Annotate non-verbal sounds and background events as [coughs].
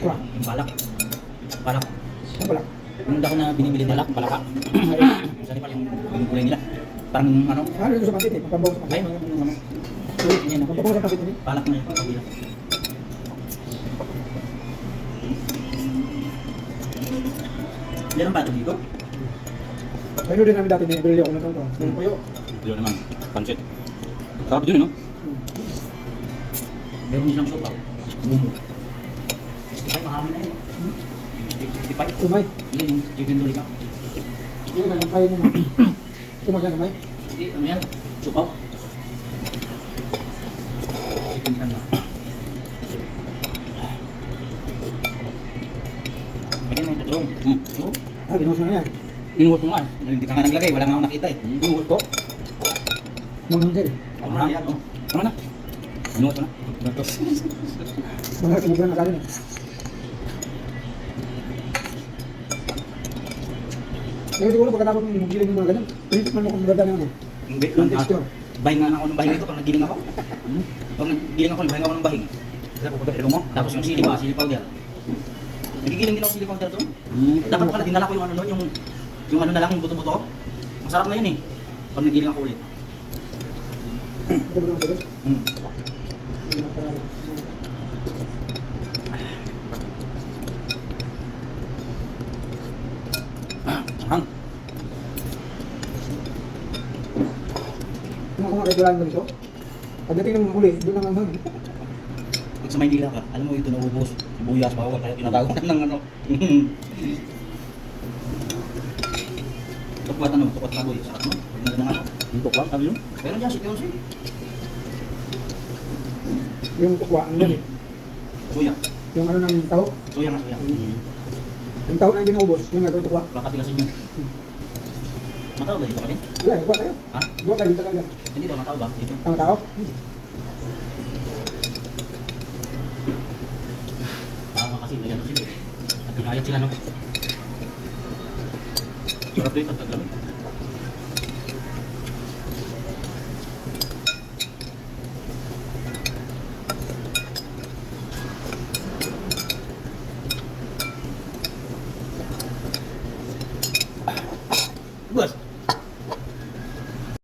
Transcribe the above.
Balak. Balak. Ano pala? Yung dahon na binibili nila, balaka. Sa [coughs] Nepal yung yung kulay nila. Parang ano, Ano dito sa pansit eh? Pampabaw sa ay, pansit. mga ano. Yan, Pampabaw sa pansit eh. balak na yung pagkabila. Meron ba ito dito? Ayun din namin dati, may bili ako ng ito. Yung puyo. Dito naman, pancit. Sarap din, no? Meron din siyang sopa. Mumo. 65, mahami na yun. 65. Umay. Yun [clears throat] yung chicken lollipop. Yung ganun kayo nyo. Tumagyan umay. Hindi, ano yan? Supaw. Chicken kan lang. Pwede mo ito. Hmm. Oo. Ah, ginuso na yan. Inuwot mo nga. Hindi ka nga naglagay. Wala nga ako nakita eh. Inuwot ko. Manghangkil. Ano na yan? Ano na? Inuwot ko na. Ito. Mga kinigyan na kalin Pero siguro pagkatapos mong magiling ng mga ganun, man mo kung maganda na ano. Hindi. Yung texture. Bahin nga ako ng bahing ito pag nagiling ako. Hmm? Pag nagiling ako, bahin ako ng bahing. Kasi pupunta mo. Tapos yung sili pa, sili powder. Nagigiling din ako sili powder doon. Dapat pala dinala ko yung ano doon, yung yung ano na lang, yung buto-buto. Masarap na yun eh. Pag nagiling ako ulit. Ito ba naman sagot? Hmm. Ah, hang. Kung makikilala ng ganito, pagdating ng huli, doon naman hangin. Pag sa Maynila ka, alam mo ito naubos. Sibuyas, bawal, kaya tinatawag [laughs] ng ano. [laughs] Tukwat ano, tukwat kaboy. Sarap mo. Pag nagano ano. Yung tukwat, sabi yun. Pero dyan, sik yun siya. Yung tukwa, ang yan eh. Suya. Yung ano ng tao, Suya nga, suya. Yung tao na hindi naubos, yung nagawin tukwa. Kakatigasin yun. Matao ba dito kami? Wala, tukwa tayo. Ha? Tukwa tayo dito talaga. Hindi ba matao ba? Dito. Tama tao? Tama kasi, nagano sila. At pinayat sila no. Sarap dito, tagalan. Bus